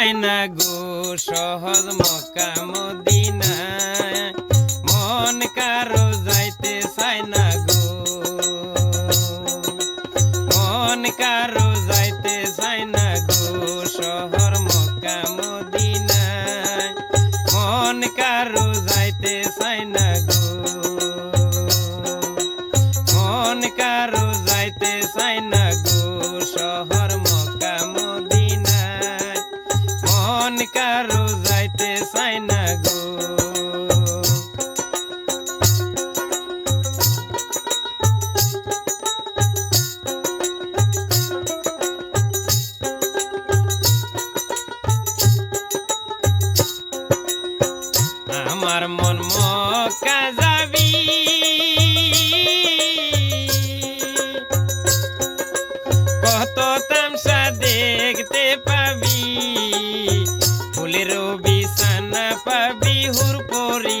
না গো সহজ Mecca Medina মন কারও যাইতে চায় না গো। মন কারও যাইতে চায় না গো শহর মক্কা মদিনা মন কারও যাইতে চায় না গো। মন কারও যাইতে চায় না মন কারও যাইতে চায় না গো। আমার মন মক্কা বিছানা পাবি হুর পরি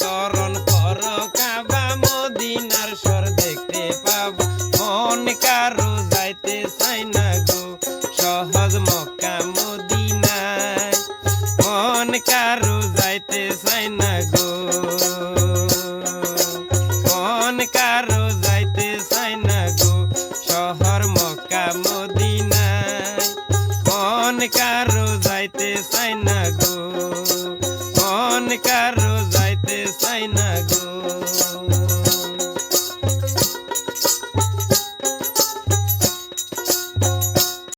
চরণ পর কাবা মদিনার স্বর দেখতে পাব। মন কারও যাইতে চাই না গো, সহজ মক্কা মদিনায়। মন কারও যাইতে চাই না গো। মন কারও যাইতে চাই না গো, শহর মক্কা মদিনায়। মন কারও যাইতে চাই না গো কার না গো